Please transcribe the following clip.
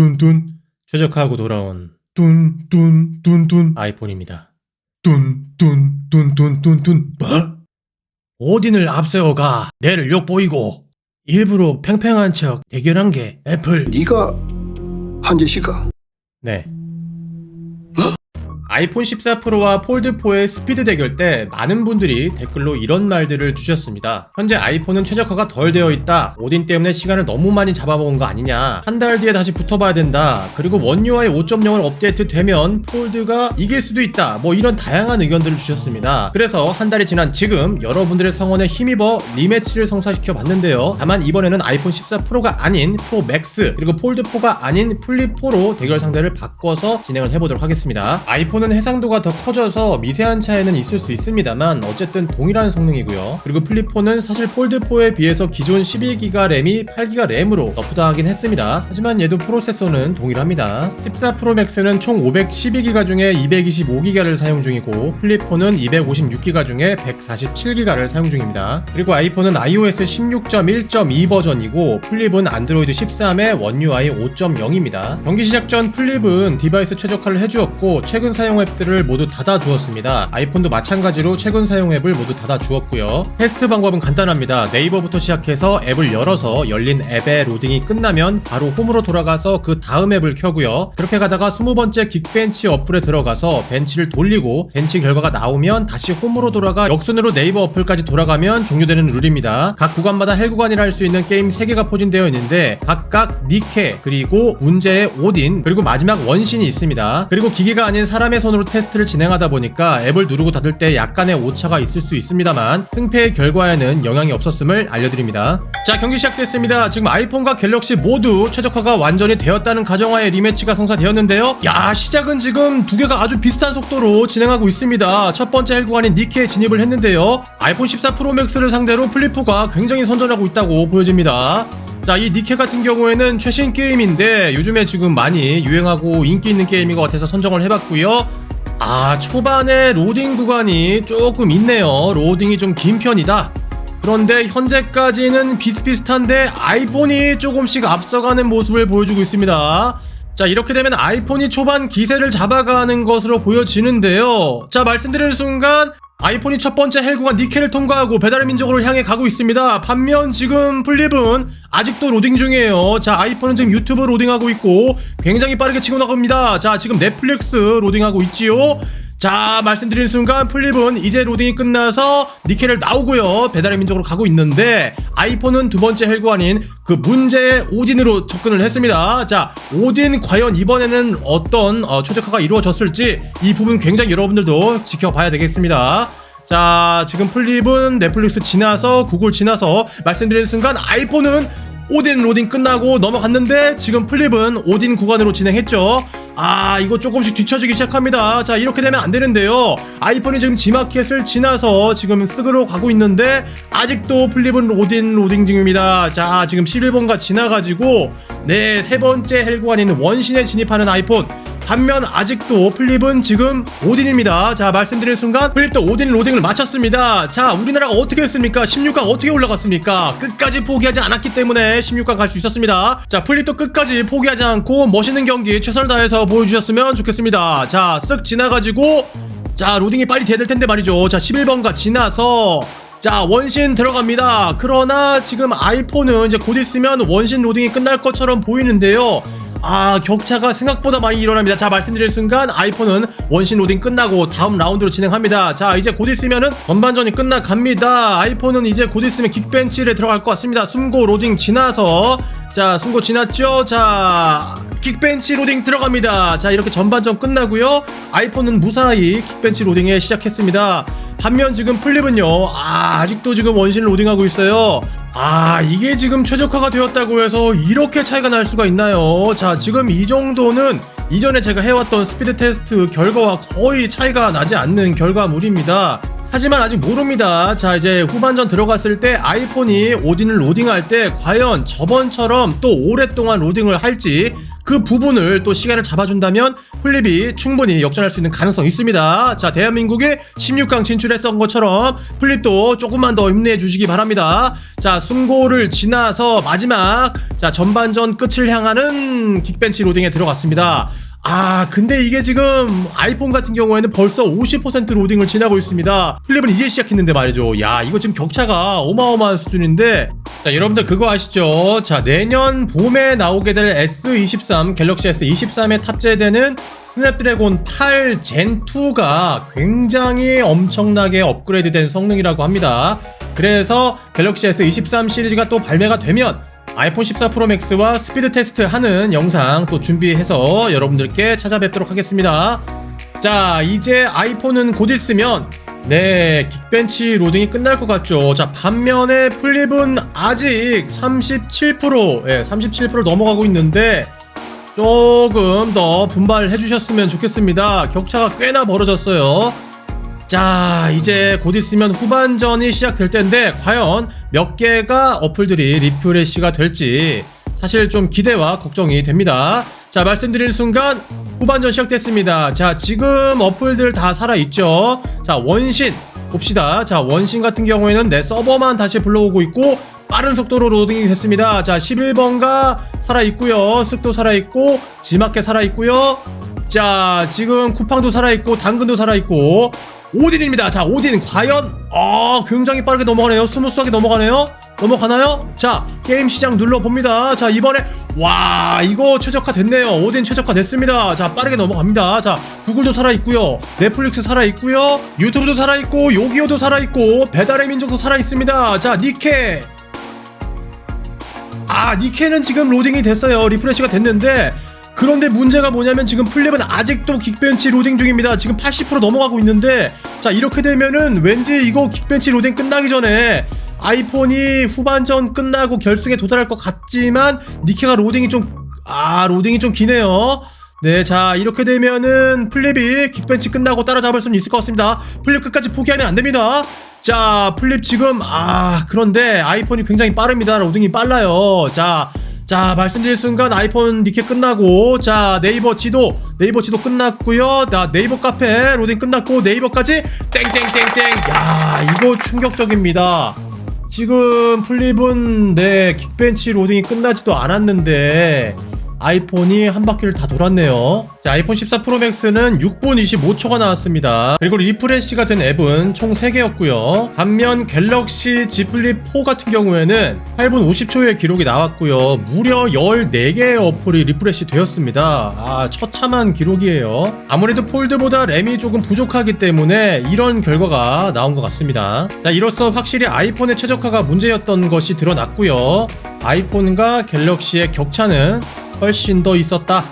뚠뚠뚠뚠 최적화하고 돌아온 뚠뚠뚠뚠 아이폰입니다. 뚠뚠뚠뚠뚠 뭐? 오딘을 앞세워가 내를 욕보이고 일부러 팽팽한 척 대결한 게 애플. 네가 한 짓이가? 네. 아이폰 14 프로와 폴드 4의 스피드 대결 때 많은 분들이 댓글로 이런 말들을 주셨습니다. 현재 아이폰은 최적화가 덜 되어 있다. 오딘 때문에 시간을 너무 많이 잡아먹은 거 아니냐. 한 달 뒤에 다시 붙어봐야 된다. 그리고 원 UI 5.0을 업데이트 되면 폴드가 이길 수도 있다. 뭐 이런 다양한 의견들을 주셨습니다. 그래서 한 달이 지난 지금 여러분들의 성원에 힘입어 리매치를 성사시켜 봤는데요. 다만 이번에는 아이폰 14 프로가 아닌 프로 맥스 그리고 폴드 4가 아닌 플립 4로 대결 상대를 바꿔서 진행을 해보도록 하겠습니다. 아이폰 은 해상도가 더 커져서 미세한 차이는 있을 수 있습니다만 어쨌든 동일한 성능이고요. 그리고 플립 4는 사실 폴드 4에 비해서 기존 12기가 램이 8기가 램으로 너프당하긴 했습니다. 하지만 얘도 프로세서는 동일합니다. 14 프로 맥스는 총 512기가 중에 225기가를 사용 중이고 플립 4는 256기가 중에 147기가를 사용 중입니다. 그리고 아이폰은 iOS 16.1.2 버전이고 플립은 안드로이드 13의 원 UI 5.0입니다. 경기 시작 전 플립은 디바이스 최적화를 해주었고 최근 사용 앱들을 모두 닫아 주었습니다. 아이폰도 마찬가지로 최근 사용 앱을 모두 닫아 주었고요. 테스트 방법은 간단합니다. 네이버부터 시작해서 앱을 열어서 열린 앱의 로딩이 끝나면 바로 홈으로 돌아가서 그 다음 앱을 켜고요. 그렇게 가다가 20번째 긱벤치 어플에 들어가서 벤치를 돌리고 벤치 결과가 나오면 다시 홈으로 돌아가 역순으로 네이버 어플까지 돌아가면 종료되는 룰입니다. 각 구간마다 헬 구간이라 할 수 있는 게임 3개가 포진되어 있는데 각각 니케 그리고 문제의 오딘 그리고 마지막 원신이 있습니다. 그리고 기계가 아닌 사람의 손으로 테스트를 진행하다 보니까 앱을 누르고 닫을 때 약간의 오차가 있을 수 있습니다만 승패의 결과에는 영향이 없었음을 알려드립니다. 자 경기 시작됐습니다. 지금 아이폰과 갤럭시 모두 최적화가 완전히 되었다는 가정하에 리매치가 성사되었는데요. 야 시작은 지금 두 개가 아주 비슷한 속도로 진행하고 있습니다. 첫 번째 헬 구간인 니케에 진입을 했는데요. 아이폰 14 프로 맥스를 상대로 플리프가 굉장히 선전하고 있다고 보여집니다. 자, 이 니케 같은 경우에는 최신 게임인데 요즘에 지금 많이 유행하고 인기 있는 게임인 것 같아서 선정을 해봤고요. 아, 초반에 로딩 구간이 조금 있네요. 로딩이 좀 긴 편이다. 그런데 현재까지는 비슷비슷한데 아이폰이 조금씩 앞서가는 모습을 보여주고 있습니다. 자, 이렇게 되면 아이폰이 초반 기세를 잡아가는 것으로 보여지는데요. 자, 말씀드리는 순간 아이폰이 첫 번째 헬구간 니켈을 통과하고 배달의 민족으로 향해 가고 있습니다. 반면 지금 플립은 아직도 로딩 중이에요. 자, 아이폰은 지금 유튜브 로딩하고 있고 굉장히 빠르게 치고 나갑니다. 자, 지금 넷플릭스 로딩하고 있지요. 자, 말씀드리는 순간 플립은 이제 로딩이 끝나서 니켈을 나오고요. 배달의 민족으로 가고 있는데 아이폰은 두 번째 헬구간인 그 문제의 오딘으로 접근을 했습니다. 자, 오딘 과연 이번에는 어떤 어, 최적화가 이루어졌을지 이 부분 굉장히 여러분들도 지켜봐야 되겠습니다. 자, 지금 플립은 넷플릭스 지나서 구글 지나서 말씀드리는 순간 아이폰은 오딘 로딩 끝나고 넘어갔는데 지금 플립은 오딘 구간으로 진행했죠. 아 이거 조금씩 뒤처지기 시작합니다. 자 이렇게 되면 안 되는데요. 아이폰이 지금 G마켓을 지나서 지금 쓱으로 가고 있는데 아직도 플립은 오딘 로딩 중입니다. 자 지금 11번가 지나가지고 네 세 번째 헬 구간인 원신에 진입하는 아이폰. 반면 아직도 플립은 지금 오딘입니다. 자 말씀드리는 순간 플립도 오딘 로딩을 마쳤습니다. 자 우리나라가 어떻게 했습니까? 16강 어떻게 올라갔습니까? 끝까지 포기하지 않았기 때문에 16강 갈 수 있었습니다. 자 플립도 끝까지 포기하지 않고 멋있는 경기 최선을 다해서 보여주셨으면 좋겠습니다. 자 쓱 지나가지고 자 로딩이 빨리 돼야 될 텐데 말이죠. 자 11번가 지나서 자 원신 들어갑니다. 그러나 지금 아이폰은 이제 곧 있으면 원신 로딩이 끝날 것처럼 보이는데요. 아 격차가 생각보다 많이 일어납니다. 자 말씀드릴 순간 아이폰은 원신 로딩 끝나고 다음 라운드로 진행합니다. 자 이제 곧 있으면은 전반전이 끝나갑니다. 아이폰은 이제 곧 있으면 긱벤치를 들어갈 것 같습니다. 숨고 로딩 지나서. 자 숨고 지났죠? 자 킥벤치 로딩 들어갑니다. 자 이렇게 전반전 끝나고요. 아이폰은 무사히 킥벤치 로딩에 시작했습니다. 반면 지금 플립은요. 아 아직도 지금 원신 로딩하고 있어요 아 이게 지금 최적화가 되었다고 해서 이렇게 차이가 날 수가 있나요? 자 지금 이 정도는 이전에 제가 해왔던 스피드 테스트 결과와 거의 차이가 나지 않는 결과물입니다 하지만 아직 모릅니다. 자, 이제 후반전 들어갔을 때 아이폰이 오딘을 로딩할 때 과연 저번처럼 또 오랫동안 로딩을 할지 그 부분을 또 시간을 잡아준다면 플립이 충분히 역전할 수 있는 가능성이 있습니다. 자, 대한민국이 16강 진출했던 것처럼 플립도 조금만 더 힘내 주시기 바랍니다. 자, 승고를 지나서 마지막 자, 전반전 끝을 향하는 킥벤치 로딩에 들어갔습니다. 아, 근데 이게 지금 아이폰 같은 경우에는 벌써 50% 로딩을 지나고 있습니다. 플립은 이제 시작했는데 말이죠. 야, 이거 지금 격차가 어마어마한 수준인데. 자, 여러분들 그거 아시죠? 자, 내년 봄에 나오게 될 S23, 갤럭시 S23에 탑재되는 스냅드래곤 8 젠 2가 굉장히 엄청나게 업그레이드된 성능이라고 합니다. 그래서 갤럭시 S23 시리즈가 또 발매가 되면 아이폰 14 프로 맥스와 스피드 테스트 하는 영상 또 준비해서 여러분들께 찾아뵙도록 하겠습니다. 자, 이제 아이폰은 곧 있으면 네, 긱벤치 로딩이 끝날 것 같죠. 자, 반면에 플립은 아직 37%, 예, 37% 넘어가고 있는데 조금 더 분발해 주셨으면 좋겠습니다. 격차가 꽤나 벌어졌어요. 자, 이제 곧 있으면 후반전이 시작될 텐데 과연 몇 개가 어플들이 리프레시가 될지 사실 좀 기대와 걱정이 됩니다. 자, 말씀드리는 순간 후반전 시작됐습니다. 자, 지금 어플들 다 살아있죠? 자, 원신 봅시다. 자, 원신 같은 경우에는 내 서버만 다시 불러오고 있고 빠른 속도로 로딩이 됐습니다. 자, 11번가 살아있고요. 습도 살아있고 지마켓 살아있고요. 자, 지금 쿠팡도 살아있고 당근도 살아있고 오딘입니다. 자, 오딘 과연 아, 굉장히 빠르게 넘어가네요. 스무스하게 넘어가네요. 넘어가나요? 자, 게임 시장 눌러봅니다. 자, 이번에, 와, 이거 최적화 됐네요. 오딘 최적화 됐습니다. 자, 빠르게 넘어갑니다. 자, 구글도 살아 있고요. 넷플릭스 살아 있고요. 유튜브도 살아 있고, 요기요도 살아 있고, 배달의 민족도 살아 있습니다. 자, 니케. 아, 니케는 지금 로딩이 됐어요. 리프레시가 됐는데, 그런데 문제가 뭐냐면 지금 플립은 아직도 긱벤치 로딩 중입니다. 지금 80% 넘어가고 있는데 자 이렇게 되면은 왠지 이거 긱벤치 로딩 끝나기 전에 아이폰이 후반전 끝나고 결승에 도달할 것 같지만 니케가 로딩이 좀 아 로딩이 좀 기네요. 네, 자 이렇게 되면은 플립이 긱벤치 끝나고 따라잡을 수는 있을 것 같습니다. 플립 끝까지 포기하면 안 됩니다. 자 플립 지금 아 그런데 아이폰이 굉장히 빠릅니다. 로딩이 빨라요. 자. 자 말씀드릴 순간 아이폰 니케 끝나고 자 네이버 지도 네이버 지도 끝났고요. 자 네이버 카페 로딩 끝났고 네이버까지 땡땡땡땡. 야 이거 충격적입니다. 지금 플립은 네 긱벤치 로딩이 끝나지도 않았는데 아이폰이 한 바퀴를 다 돌았네요. 자, 아이폰 14 프로 맥스는 6분 25초가 나왔습니다. 그리고 리프레시가 된 앱은 총 3개였고요. 반면 갤럭시 Z 플립 4 같은 경우에는 8분 50초의 기록이 나왔고요. 무려 14개의 어플이 리프레시 되었습니다. 아, 처참한 기록이에요. 아무래도 폴드보다 램이 조금 부족하기 때문에 이런 결과가 나온 것 같습니다. 자, 이로써 확실히 아이폰의 최적화가 문제였던 것이 드러났고요. 아이폰과 갤럭시의 격차는 훨씬 더 있었다.